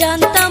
জানতাম